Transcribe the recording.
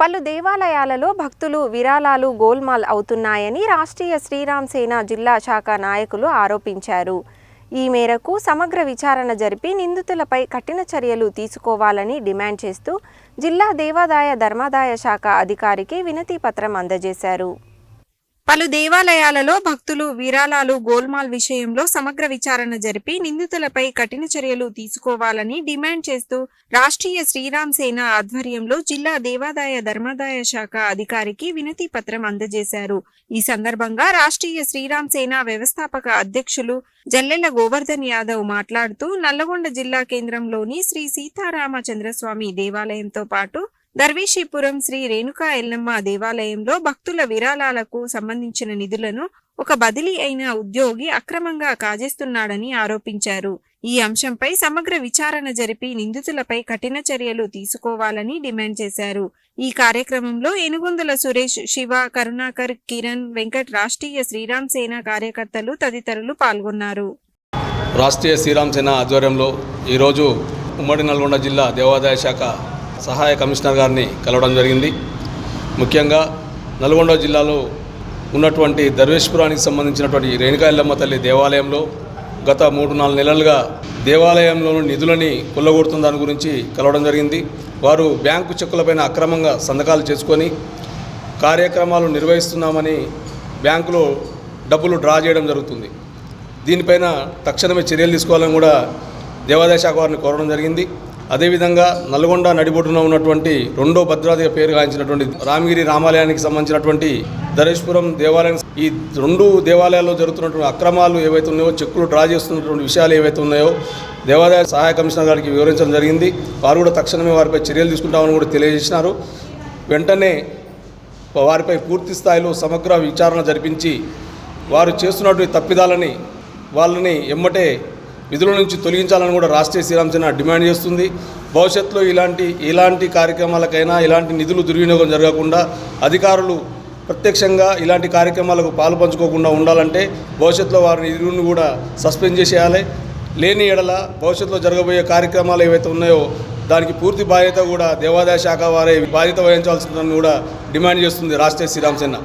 పలు దేవాలయాలలో భక్తులు విరాళాలు గోల్మాల్ అవుతున్నాయని రాష్ట్రీయ శ్రీరామ్ సేన జిల్లా శాఖ నాయకులు ఆరోపించారు. ఈ మేరకు సమగ్ర విచారణ జరిపి నిందితులపై కఠిన చర్యలు తీసుకోవాలని డిమాండ్ చేస్తూ జిల్లా దేవాదాయ ధర్మాదాయ శాఖ అధికారికి వినతి పత్రం అందజేశారు. పలు దేవాలయాలలో భక్తులు విరాళాలు గోల్మాల్ విషయంలో సమగ్ర విచారణ జరిపి నిందితులపై కఠిన చర్యలు తీసుకోవాలని డిమాండ్ చేస్తూ రాష్ట్రీయ శ్రీరామ్ సేన ఆధ్వర్యంలో జిల్లా దేవాదాయ ధర్మాదాయ శాఖ అధికారికి వినతి పత్రం అందజేశారు. ఈ సందర్భంగా రాష్ట్రీయ శ్రీరామ్ సేన వ్యవస్థాపక అధ్యక్షులు జల్లెల గోవర్ధన్ యాదవ్ మాట్లాడుతూ నల్లగొండ జిల్లా కేంద్రంలోని శ్రీ సీతారామచంద్రస్వామి దేవాలయంతో పాటు దర్వీషీపురం శ్రీ రేణుకా ఎల్లమ్మ దేవాలయంలో భక్తుల విరాళాలకు సంబంధించిన నిధులను ఒక బదిలీ అయిన ఉద్యోగి అక్రమంగా కాజేస్తున్నాడని ఆరోపించారు. ఈ అంశంపై సమగ్ర విచారణ జరిపి నిందితులపై కఠిన చర్యలు తీసుకోవాలని డిమాండ్ చేశారు. ఈ కార్యక్రమంలో ఎనుగొందుల సురేష్ శివ కరుణాకర్ కిరణ్ వెంకట్ రాష్ట్రీయ శ్రీరామ్ సేన కార్యకర్తలు తదితరులు పాల్గొన్నారు. రాష్ట్రీయ శ్రీరామ్ సేన ఆధ్వర్యంలో ఈరోజు ఉమ్మడి నల్గొండ జిల్లా దేవాదాయ శాఖ సహాయ కమిషనర్ గారిని కలవడం జరిగింది. ముఖ్యంగా నల్గొండ జిల్లాలో ఉన్నటువంటి దర్వేశ్వరానికి సంబంధించినటువంటి రేణుకా ఎల్లమ్మ తల్లి దేవాలయంలో గత మూడు నాలుగు నెలలుగా దేవాలయంలోని నిధులని కొల్లగొడుతున్న దాని గురించి కలవడం జరిగింది. వారు బ్యాంకు చెక్కులపైన అక్రమంగా సంతకాలు చేసుకొని కార్యక్రమాలు నిర్వహిస్తున్నామని బ్యాంకులో డబ్బులు డ్రా చేయడం జరుగుతుంది. దీనిపైన తక్షణమే చర్యలు తీసుకోవాలని కూడా దేవాదాయ శాఖ వారిని కోరడం జరిగింది. అదేవిధంగా నల్గొండ నడిబొడ్డున ఉన్నటువంటి రెండో భద్రాదిగా పేరు గాంచినటువంటి రామగిరి రామాలయానికి సంబంధించినటువంటి ధరేశ్వరం దేవాలయం ఈ రెండు దేవాలయాల్లో జరుగుతున్నటువంటి అక్రమాలు ఏవైతే ఉన్నాయో చెక్కులు డ్రా చేస్తున్నటువంటి విషయాలు ఏవైతే ఉన్నాయో దేవాదాయ సహాయ కమిషనర్ గారికి వివరించడం జరిగింది. వారు కూడా తక్షణమే వారిపై చర్యలు తీసుకుంటామని కూడా తెలియజేసినారు. వెంటనే వారిపై పూర్తి స్థాయిలో సమగ్ర విచారణ జరిపించి వారు చేస్తున్నటువంటి తప్పిదాలని వాళ్ళని ఎమ్మటే విధుల నుంచి తొలగించాలని కూడా రాష్ట్రీయ శ్రీరామసేన డిమాండ్ చేస్తుంది. భవిష్యత్తులో ఇలాంటి ఇలాంటి కార్యక్రమాలకైనా ఇలాంటి నిధులు దుర్వినియోగం జరగకుండా అధికారులు ప్రత్యక్షంగా ఇలాంటి కార్యక్రమాలకు పాలు పంచుకోకుండా ఉండాలంటే భవిష్యత్తులో వారిని నిధులను కూడా సస్పెండ్ చేసేయాలి. లేని ఎడల భవిష్యత్తులో జరగబోయే కార్యక్రమాలు ఏవైతే ఉన్నాయో దానికి పూర్తి బాధ్యత కూడా దేవాదాయ శాఖ వారే బాధ్యత వహించాల్సిందని కూడా డిమాండ్ చేస్తుంది రాష్ట్రీయ శ్రీరామసేన